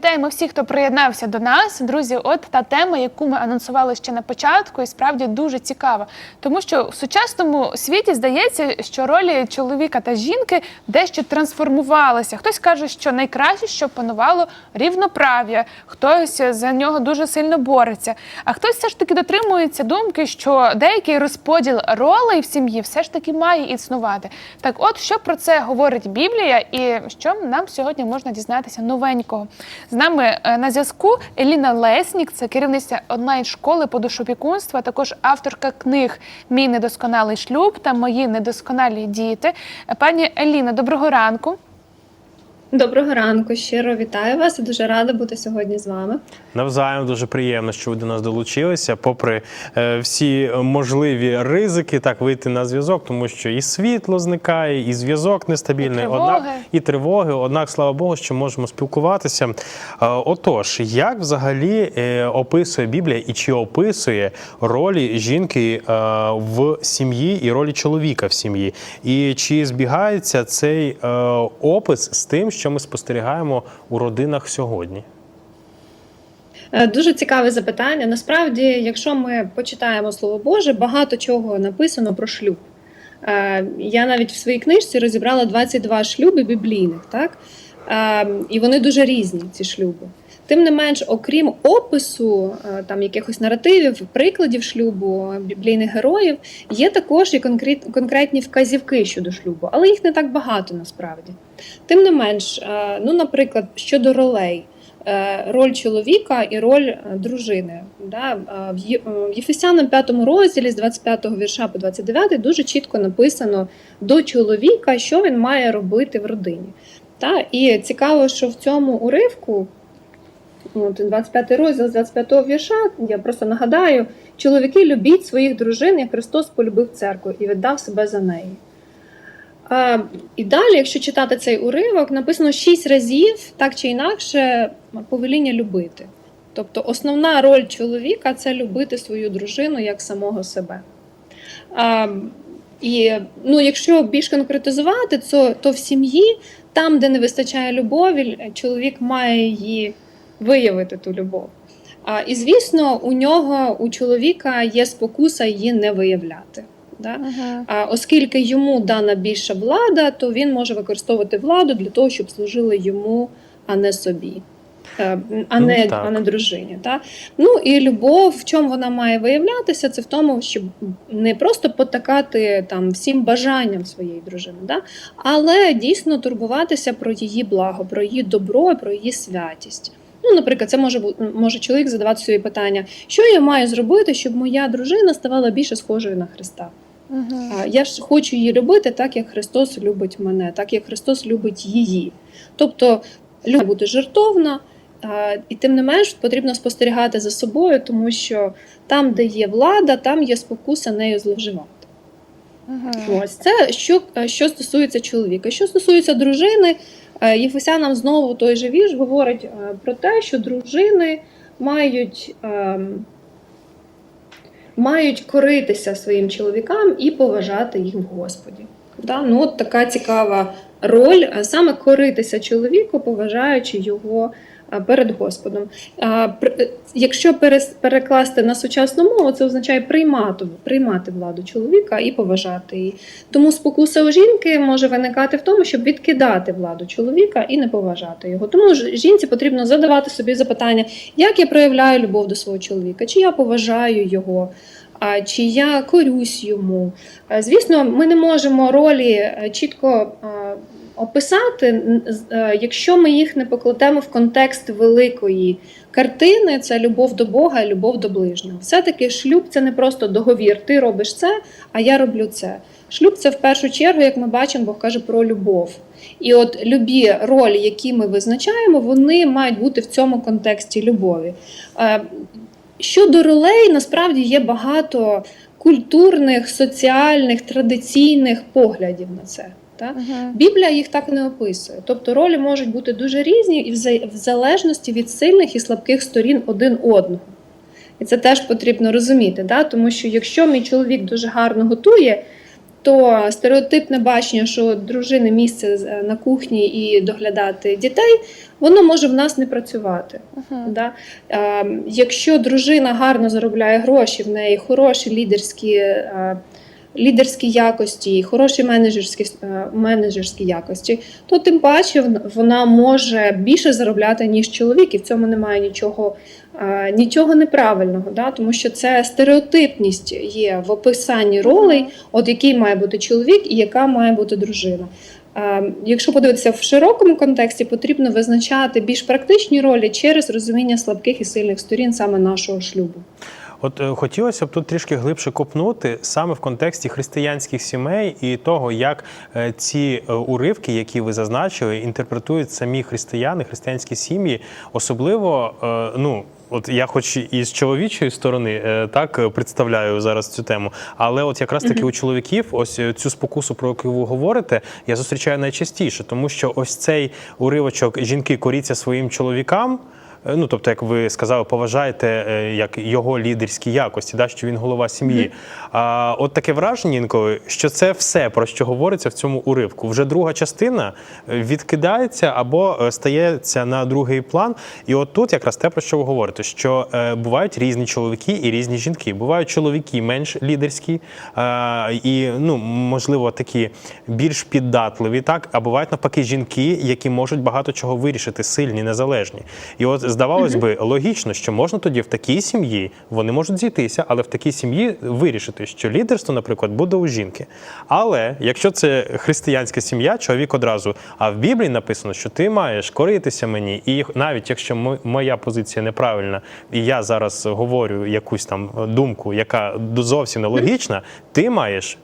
Вітаємо всіх, хто приєднався до нас. Друзі, от та тема, яку ми анонсували ще на початку, і справді дуже цікава. Тому що в сучасному світі здається, що ролі чоловіка та жінки дещо трансформувалися. Хтось каже, що найкраще, що панувало рівноправ'я, хтось за нього дуже сильно бореться. А хтось все ж таки дотримується думки, що деякий розподіл ролей в сім'ї все ж таки має існувати. Так, от що про це говорить Біблія, і що нам сьогодні можна дізнатися новенького. З нами е, на зв'язку Еліна Леснік, це керівниця онлайн-школи по душопікунству, також авторка книг Мій недосконалий шлюб та Мої недосконалі діти. Е, Пані Еліна, доброго ранку. Доброго ранку, щиро вітаю вас дуже рада бути сьогодні з вами. Навзаєм дуже приємно, що ви до нас долучилися, попри е, всі можливі ризики, так вийти на зв'язок, тому що і світло зникає, і зв'язок нестабільний, І тривоги. однак і тривоги. Однак, слава Богу, що можемо спілкуватися. Е, отож, як взагалі е, описує Біблія і чи описує ролі жінки е, в сім'ї і ролі чоловіка в сім'ї? І чи збігається цей е, опис з тим, що ми спостерігаємо у родинах сьогодні? Е, Дуже цікаве запитання. Насправді, якщо ми почитаємо Слово Боже, багато чого написано про шлюб. Е, Я навіть в своїй книжці розібрала 22 шлюби біблійних, так? Е, І вони дуже різні, ці шлюби. Тим не менш, окрім опису е, там якихось наративів, прикладів шлюбу, біблійних героїв, є також і конкрет- конкретні вказівки щодо шлюбу, але їх не так багато насправді. Тим не менш, е, ну, наприклад, щодо ролей. е, Роль чоловіка і роль е, дружини. Да? Е, е, в Єфесянам 5 розділі з 25 вірша по 29 дуже чітко написано до чоловіка, що він має робити в родині. Та? І цікаво, що в цьому уривку, от 25 розділ з 25 вірша, я просто нагадаю, чоловіки любіть своїх дружин, як Христос полюбив церкву і віддав себе за неї. А, і далі, якщо читати цей уривок, написано шість разів, так чи інакше, повеління любити. Тобто основна роль чоловіка це любити свою дружину як самого себе. А, і ну, якщо більш конкретизувати, то, то в сім'ї, там, де не вистачає любові, чоловік має її виявити ту любов. А, і звісно, у нього, у чоловіка є спокуса її не виявляти. Да? А оскільки йому дана більша влада, то він може використовувати владу для того, щоб служили йому, а не собі. Е, А Ну, не, так. а не дружині. Та? Ну і любов, в чому вона має виявлятися, це в тому, щоб не просто потакати там всім бажанням своєї дружини, да? але дійсно турбуватися про її благо, про її добро, про її святість. Ну, наприклад, це може може чоловік задавати собі питання, що я маю зробити, щоб моя дружина ставала більше схожою на Христа. Угу. А, Я ж хочу її любити так, як Христос любить мене, так як Христос любить її. Тобто любов бути жертовна, і тим не менш потрібно спостерігати за собою, тому що там, де є влада, там є спокуса нею зловживати. Угу. Ось це що, що стосується чоловіка. Що стосується дружини, Єфесянам знову той же вірш говорить е, про те, що дружини мають, ем, мають коритися своїм чоловікам і поважати їх в Господі. Да? Ну, от така цікава роль е, саме коритися чоловіку, поважаючи його е, перед Господом. Е, Якщо перекласти на сучасну мову, це означає приймати, приймати владу чоловіка і поважати її. Тому спокуса у жінки може виникати в тому, щоб відкидати владу чоловіка і не поважати його. Тому жінці потрібно задавати собі запитання, як я проявляю любов до свого чоловіка, чи я поважаю його. Чи я корюсь йому? Е, Звісно, ми не можемо ролі е, чітко е, описати, е, якщо ми їх не покладемо в контекст великої картини, це любов до Бога, любов до ближнього. Все-таки шлюб це не просто договір. Ти робиш це, а я роблю це. Шлюб це в першу чергу, як ми бачимо, Бог каже про любов. І от любі ролі, які ми визначаємо, вони мають бути в цьому контексті любові. Е, Щодо ролей, насправді є багато культурних, соціальних, традиційних поглядів на це. Так? Угу. Біблія їх так не описує. Тобто ролі можуть бути дуже різні і в залежності від сильних і слабких сторін один одного. І це теж потрібно розуміти, да? тому що якщо мій чоловік дуже гарно готує, то стереотипне бачення, що дружини місце е, на кухні і доглядати дітей, воно може в нас не працювати. Мгм. Да? Е, якщо дружина гарно заробляє гроші, в неї хороші лідерські, е, лідерські якості, хороші менеджерські, е, менеджерські якості, то тим паче вон- вона може більше заробляти, ніж чоловік, і в цьому немає нічого, е, нічого неправильного, да? тому що це стереотипність є в описанні ролей, от який має бути чоловік і яка має бути дружина. Е, Якщо подивитися в широкому контексті, потрібно визначати більш практичні ролі через розуміння слабких і сильних сторін саме нашого шлюбу. От е, хотілося б тут трішки глибше копнути саме в контексті християнських сімей і того, як е, ці е, уривки, які ви зазначили, інтерпретують самі християни, християнські сім'ї, особливо, ну. От я, хоч і з чоловічої сторони, так представляю зараз цю тему, але от якраз таки у чоловіків, ось цю спокусу, про яку ви говорите, я зустрічаю найчастіше, тому що ось цей уривочок жінки коріться своїм чоловікам. Е, Ну, тобто, як ви сказали, поважайте е, як його лідерські якості, да, що він голова сім'ї. А от таке враження інколи, що це все, про що говориться в цьому уривку. Вже друга частина е, відкидається або стається на другий план. І от тут якраз те, про що ви говорите, що е, бувають різні чоловіки і різні жінки. Бувають чоловіки менш лідерські е, і, ну, можливо, такі більш піддатливі, так, а бувають навпаки жінки, які можуть багато чого вирішити, сильні, незалежні. І от здавалось би, логічно, що можна тоді в такій сім'ї вони можуть зійтися, але в такій сім'ї вирішити, що лідерство, наприклад, буде у жінки. Але якщо це християнська сім'я, чоловік одразу. А в Біблії написано, що ти маєш коритися мені, і навіть якщо моя позиція неправильна, і я зараз говорю якусь там думку, яка зовсім нелогічна, ти маєш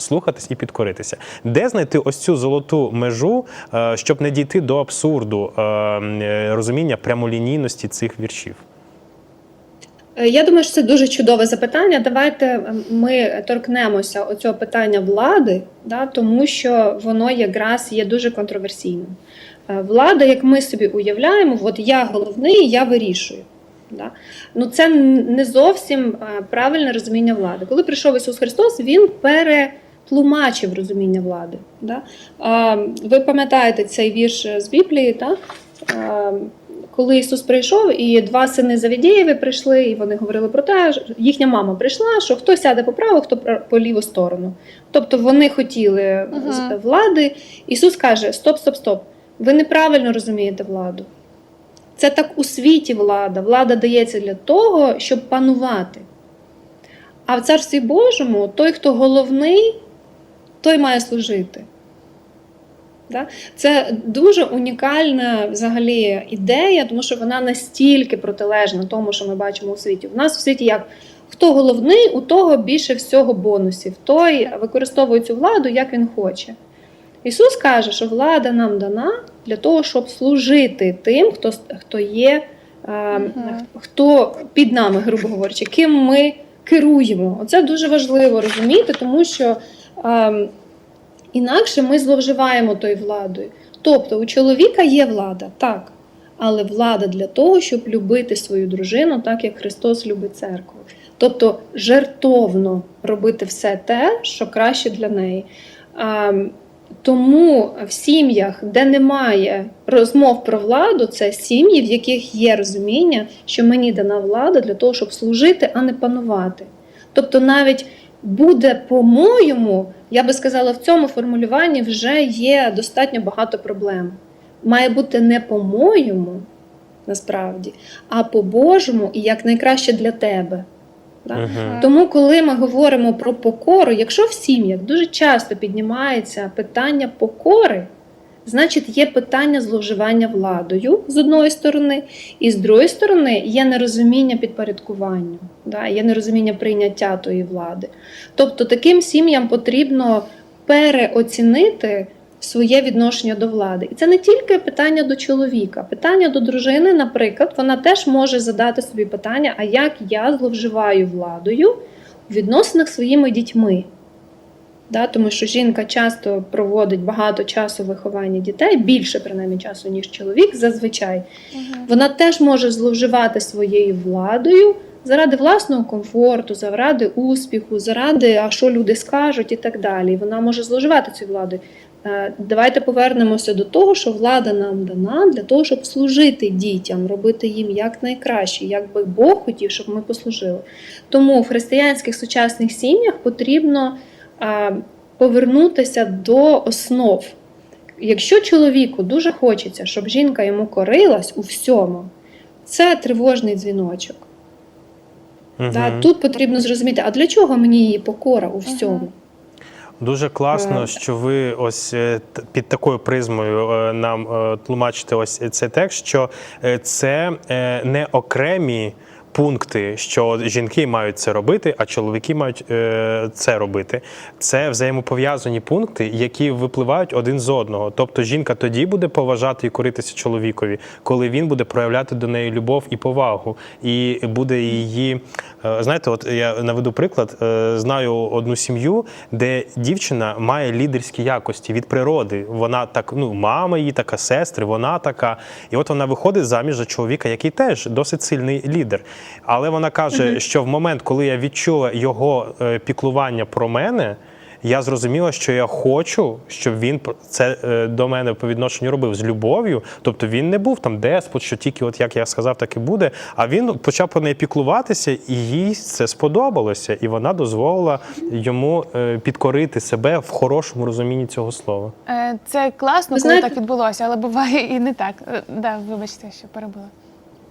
слухатись і підкоритися. Де знайти ось цю золоту межу, е, щоб не дійти до абсурду е, е, розуміння прямолінійності цих віршів? Я думаю, що це дуже чудове запитання. Давайте ми торкнемося оцього питання влади, да, тому що воно якраз є дуже контроверсійним. Влада, як ми собі уявляємо, от я головний, я вирішую. Да? Ну, це не зовсім правильне розуміння влади. Коли прийшов Ісус Христос, Він перетлумачив розуміння влади. Да? Е, Ви пам'ятаєте цей вірш з Біблії, так? Е, коли Ісус прийшов, і два сини Завідєєві прийшли, і вони говорили про те, що їхня мама прийшла, що хто сяде по праву, хто по ліву сторону. Тобто вони хотіли Ага. влади. Ісус каже: Стоп, стоп, стоп. Ви неправильно розумієте владу. Це так у світі влада. Влада дається для того, щоб панувати. А в Царстві Божому той, хто головний, той має служити. Це дуже унікальна взагалі ідея, тому що вона настільки протилежна тому, що ми бачимо у світі. У нас в світі як хто головний, у того більше всього бонусів. Той використовує цю владу, як він хоче. Ісус каже, що влада нам дана для того, щоб служити тим, хто, хто є, е, хто під нами, грубо говорячи, ким ми керуємо. Оце дуже важливо розуміти, тому що інакше ми зловживаємо тою владою. Тобто у чоловіка є влада, так, але влада для того, щоб любити свою дружину, так як Христос любить церкву. Тобто жертовно робити все те, що краще для неї. А, тому в сім'ях, де немає розмов про владу, це сім'ї, в яких є розуміння, що мені дана влада для того, щоб служити, а не панувати. Тобто, навіть буде по-моєму, я би сказала, в цьому формулюванні вже є достатньо багато проблем. Має бути не по-моєму, насправді, а по-божому і як найкраще для тебе. Да? -huh. Тому, коли ми говоримо про покору, якщо в сім'ях дуже часто піднімається питання покори, значить є питання зловживання владою з одної сторони, і з другої сторони є нерозуміння підпорядкування, да, є нерозуміння прийняття тої влади. Тобто таким сім'ям потрібно переоцінити своє відношення до влади. І це не тільки питання до чоловіка, питання до дружини, наприклад, вона теж може задати собі питання, а як я зловживаю владою у відносинах своїми дітьми. Да, тому що жінка часто проводить багато часу в вихованні дітей, більше принаймні часу, ніж чоловік, зазвичай. Мгм. Вона теж може зловживати своєю владою заради власного комфорту, заради успіху, заради а що люди скажуть і так далі. Вона може зловживати цією владою. Е, Давайте повернемося до того, що влада нам дана для того, щоб служити дітям, робити їм як найкраще, як би Бог хотів, щоб ми послужили. Тому в християнських сучасних сім'ях потрібно повернутися до основ. Якщо чоловіку дуже хочеться, щоб жінка йому корилась у всьому, це тривожний дзвіночок. Мгм. Да, тут потрібно зрозуміти, а для чого мені її покора у всьому? Дуже класно, Е, що ви ось е, під такою призмою е, нам е, тлумачите ось цей текст, що е, це е, не окремі. Пункти, що жінки мають це робити, а чоловіки мають е, це робити. Це взаємопов'язані пункти, які випливають один з одного. Тобто жінка тоді буде поважати і коритися чоловікові, коли він буде проявляти до неї любов і повагу, і буде її. е, Знаєте, от я наведу приклад. Е, Знаю одну сім'ю, де дівчина має лідерські якості від природи. Вона так, ну, мама її така, сестри, вона така. І от вона виходить заміж за чоловіка, який теж досить сильний лідер. Але вона каже, що в момент, коли я відчула його е, піклування про мене. Я зрозуміла, що я хочу, щоб він це е, до мене по відношенню робив з любов'ю. Тобто він не був там деспот, що тільки, от як я сказав, так і буде. А він почав про неї піклуватися, і їй це сподобалося, і вона дозволила йому е, підкорити себе в хорошому розумінні цього слова. Е, Це класно, коли знаєте- так відбулося, але буває і не так. Е, Да, вибачте, що перебула.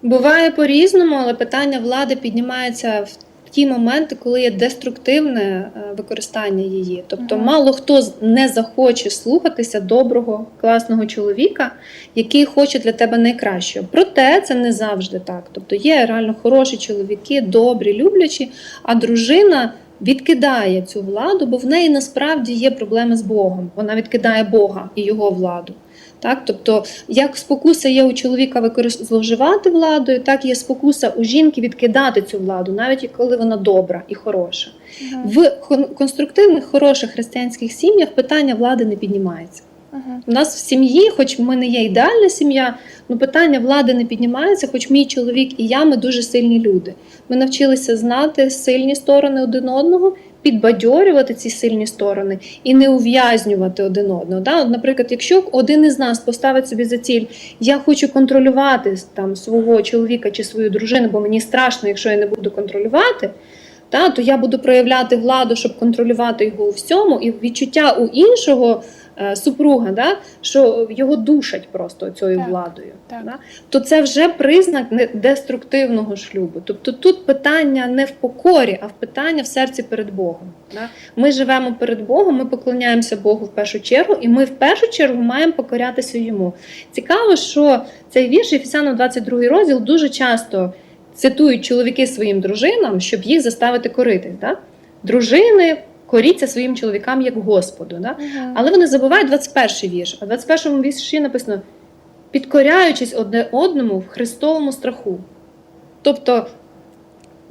Буває по-різному, але питання влади піднімається в ті моменти, коли є деструктивне е, використання її. Тобто, Мгм. мало хто не захоче слухатися доброго, класного чоловіка, який хоче для тебе найкращого. Проте це не завжди так. Тобто є реально хороші чоловіки, добрі, люблячі, а дружина. Відкидає цю владу, бо в неї насправді є проблеми з Богом. Вона відкидає Бога і його владу. Так, тобто, як спокуса є у чоловіка використ... зловживати владою, так є спокуса у жінки відкидати цю владу, навіть коли вона добра і хороша. Мгм. В кон- конструктивних, хороших християнських сім'ях питання влади не піднімається. Мгм. У нас в сім'ї, хоч ми не є ідеальна сім'я, ну питання влади не піднімається, хоч мій чоловік і я, ми дуже сильні люди. Ми навчилися знати сильні сторони один одного, підбадьорювати ці сильні сторони і не ув'язнювати один одного. Да? От, наприклад, якщо один із нас поставить собі за ціль, я хочу контролювати там свого чоловіка чи свою дружину, бо мені страшно, якщо я не буду контролювати. Та, то я буду проявляти владу, щоб контролювати його у всьому, і відчуття у іншого супруга, да, що його душать просто цією Так, владою. так. Да, то це вже признак деструктивного шлюбу. Тобто тут питання не в покорі, а в питання в серці перед Богом. Да. Ми живемо перед Богом, ми поклоняємося Богу в першу чергу, і ми в першу чергу маємо покорятися йому. Цікаво, що цей вірш Ефесянам 22 розділ дуже часто цитують чоловіки своїм дружинам, щоб їх заставити коритись. Да? Дружини коріться своїм чоловікам як Господу. Да? Мгм. Але вони забувають 21 вірш. А в 21 вірші написано: підкоряючись одне одному в Христовому страху. Тобто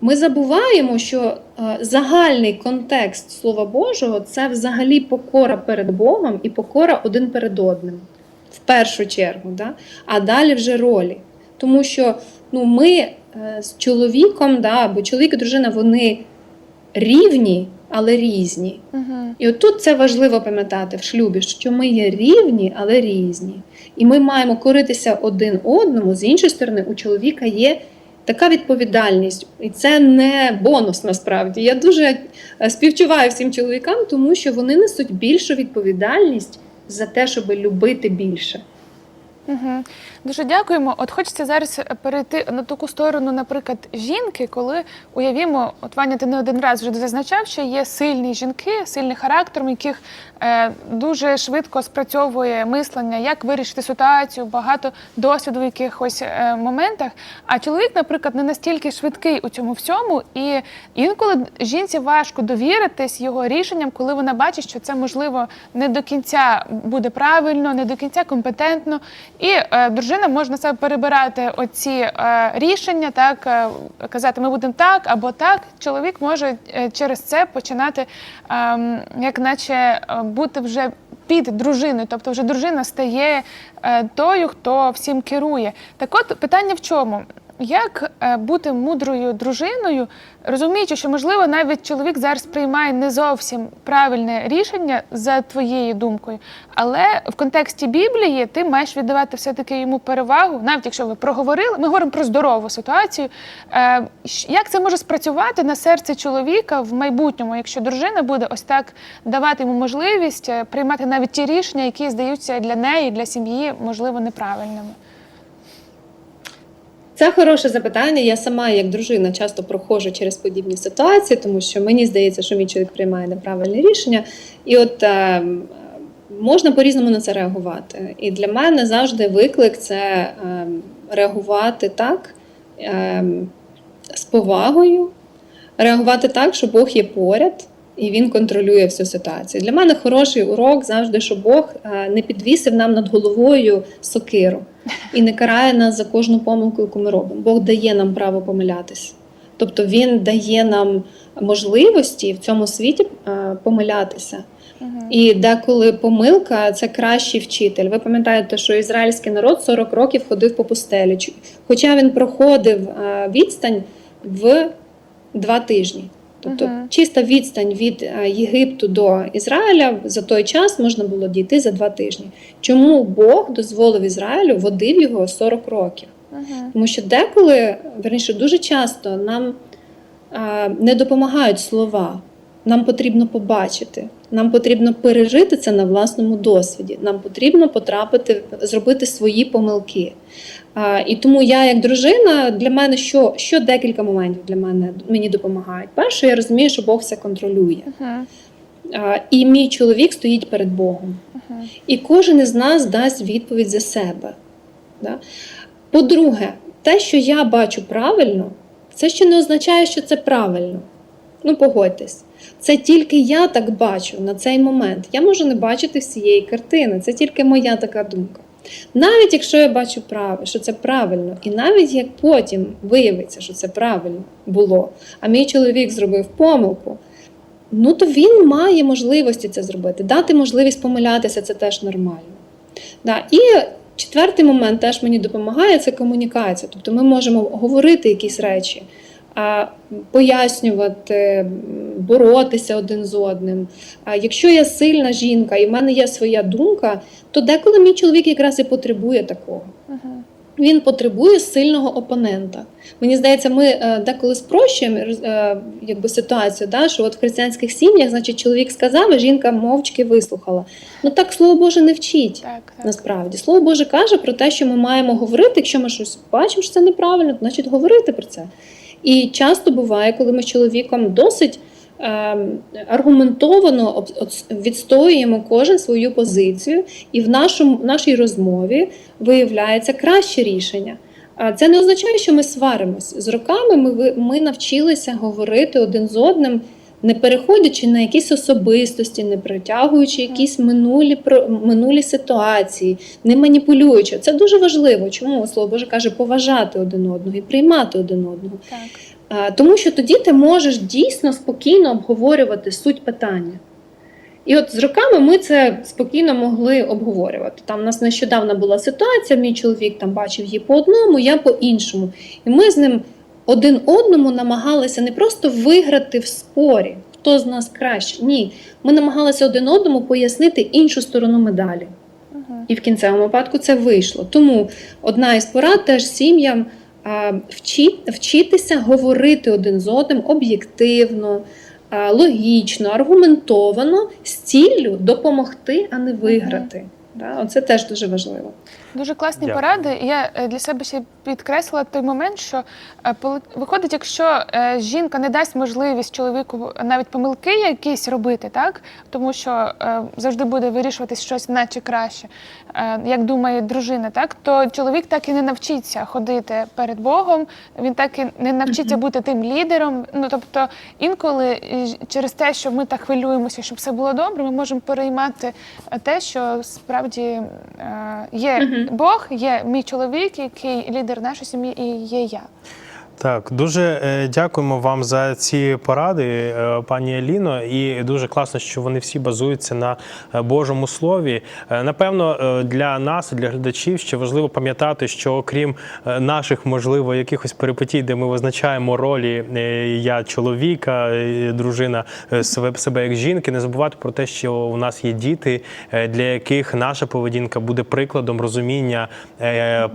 ми забуваємо, що е, загальний контекст Слова Божого це взагалі покора перед Богом і покора один перед одним. В першу чергу, да? а далі вже ролі. Тому що ну, ми е, з чоловіком, да, бо чоловік і дружина вони рівні, але різні. Мгм. І от тут це важливо пам'ятати в шлюбі, що ми є рівні, але різні. І ми маємо коритися один одному. З іншої сторони, у чоловіка є така відповідальність, і це не бонус насправді. Я дуже е, співчуваю всім чоловікам, тому що вони несуть більшу відповідальність за те, щоб любити більше. Угу. Дуже дякуємо. От хочеться зараз перейти на таку сторону, наприклад, жінки, коли уявімо, от Ваня, ти не один раз вже зазначав, що є сильні жінки, сильний характер, яких е, дуже швидко спрацьовує мислення, як вирішити ситуацію, багато досвіду в якихось е, моментах. А чоловік, наприклад, не настільки швидкий у цьому всьому, і інколи жінці важко довіритись його рішенням, коли вона бачить, що це можливо не до кінця буде правильно, не до кінця компетентно. І е, дружина може на себе перебирати оці е, рішення, так е, казати, ми будемо так або так. Чоловік може е, через це починати, е, як наче е, бути вже під дружиною, тобто вже дружина стає е, тою, хто всім керує. Так от питання в чому? Як е, бути мудрою дружиною, розуміючи, що можливо навіть чоловік зараз приймає не зовсім правильне рішення за твоєю думкою, але в контексті Біблії ти маєш віддавати все-таки йому перевагу, навіть якщо ви проговорили, ми говоримо про здорову ситуацію. Е, Як це може спрацювати на серце чоловіка в майбутньому, якщо дружина буде ось так давати йому можливість е, приймати навіть ті рішення, які здаються для неї, для сім'ї, можливо, неправильними? Це хороше запитання. Я сама, як дружина, часто проходжу через подібні ситуації, тому що мені здається, що мій чоловік приймає неправильне рішення. І от е, можна по-різному на це реагувати. І для мене завжди виклик це е, реагувати так е, з повагою, реагувати так, що Бог є поряд. І він контролює всю ситуацію. Для мене хороший урок завжди, що Бог е, не підвісив нам над головою сокиру і не карає нас за кожну помилку, яку ми робимо. Бог дає нам право помилятися. Тобто Він дає нам можливості в цьому світі е, помилятися. І деколи помилка це кращий вчитель. Ви пам'ятаєте, що ізраїльський народ 40 років ходив по пустелі, хоча він проходив е, відстань в два тижні. Тобто Мгм. чиста відстань від е, Єгипту до Ізраїля за той час можна було дійти за два тижні. Чому Бог дозволив Ізраїлю водив його 40 років? Мгм. Тому що деколи, верніше, дуже часто нам а, не допомагають слова. Нам потрібно побачити, нам потрібно пережити це на власному досвіді. Нам потрібно потрапити, зробити свої помилки. А, і тому я, як дружина, для мене що, що декілька моментів для мене мені допомагають. Перше, я розумію, що Бог все контролює. Мгм. А, і мій чоловік стоїть перед Богом. Мгм. І кожен із нас дасть відповідь за себе. Да? По-друге, те, що я бачу правильно, це ще не означає, що це правильно. Ну, погодьтесь. Це тільки я так бачу на цей момент. Я можу не бачити всієї картини, це тільки моя така думка. Навіть якщо я бачу право, що це правильно, і навіть як потім виявиться, що це правильно було, а мій чоловік зробив помилку, ну то він має можливості це зробити. Дати можливість помилятися це теж нормально. Да. І четвертий момент теж мені допомагає це комунікація. Тобто ми можемо говорити якісь речі, пояснювати, боротися один з одним. Якщо я сильна жінка і в мене є своя думка, то деколи мій чоловік якраз і потребує такого. Він потребує сильного опонента. Мені здається, ми е, деколи спрощуємо е, якби ситуацію, да, що от в християнських сім'ях, значить, чоловік сказав, а жінка мовчки вислухала. Ну так слово Боже не вчить. Так, так. Насправді, слово Боже каже про те, що ми маємо говорити. Якщо ми щось бачимо, що це неправильно, то значить говорити про це. І часто буває, коли ми з чоловіком досить е, аргументовано відстоюємо кожен свою позицію, і в нашому, нашій розмові виявляється краще рішення. Це не означає, що ми сваримось. З роками ми, ми навчилися говорити один з одним, не переходячи на якісь особистості, не притягуючи якісь минулі, минулі ситуації, не маніпулюючи. Це дуже важливо. Чому слово Боже каже поважати один одного і приймати один одного. так. Тому що тоді ти можеш дійсно спокійно обговорювати суть питання. І от з роками ми це спокійно могли обговорювати. Там у нас нещодавно була ситуація, мій чоловік там бачив її по одному, я по іншому. І ми з ним один одному намагалися не просто виграти в спорі, хто з нас краще. Ні, ми намагалися один одному пояснити іншу сторону медалі. І в кінцевому випадку це вийшло. Тому одна із порад теж сім'ям а, вчи, вчитися говорити один з одним об'єктивно, логічно, аргументовано з ціллю допомогти, а не виграти. Да? Оце теж дуже важливо. Дуже класні Дякую. поради. Я е, для себе ще підкреслила той момент, що е, виходить, якщо е, жінка не дасть можливість чоловіку навіть помилки якісь робити, так тому що завжди буде вирішуватись щось наче краще, як думає дружина, так то чоловік так і не навчиться ходити перед Богом. Він так і не навчиться бути тим лідером. Ну тобто інколи через те, що ми так хвилюємося, щоб все було добре, ми можемо переймати те, що справді е, є. Бог, є мій чоловік, який лідер нашої сім'ї, і є я. Так, дуже е, дякуємо вам за ці поради, е, пані Еліно. І дуже класно, що вони всі базуються на е, Божому слові. Напевно, для нас, для глядачів, ще важливо пам'ятати, що окрім наших, можливо, якихось перипетій, де ми визначаємо ролі я чоловіка, дружина себе, як жінки, не забувати про те, що у нас є діти, для яких наша поведінка буде прикладом розуміння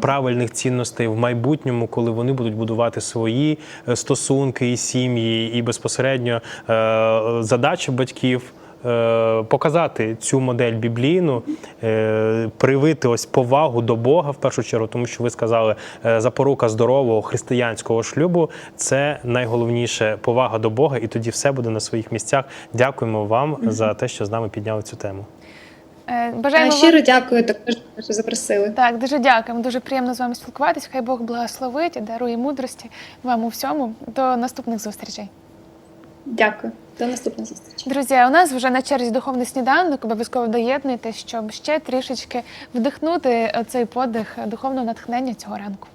правильних цінностей в майбутньому, коли вони будуть будувати свої е, стосунки і сім'ї, і безпосередньо е, задача батьків. е, Показати цю модель біблійну, привити ось повагу до Бога в першу чергу, тому що ви сказали, запорука здорового християнського шлюбу це найголовніше повага до Бога, і тоді все буде на своїх місцях. Дякуємо вам за те, що з нами підняли цю тему. Е, щиро вам дякую також, що запросили. Так, дуже дякуємо. Дуже приємно з вами спілкуватись. Хай Бог благословить і дарує мудрості вам у всьому. До наступних зустрічей. Дякую. До наступної зустрічі. Друзі, у нас вже на черзі духовний сніданок. Обов'язково доєднуйтесь, щоб ще трішечки вдихнути цей подих духовного натхнення цього ранку.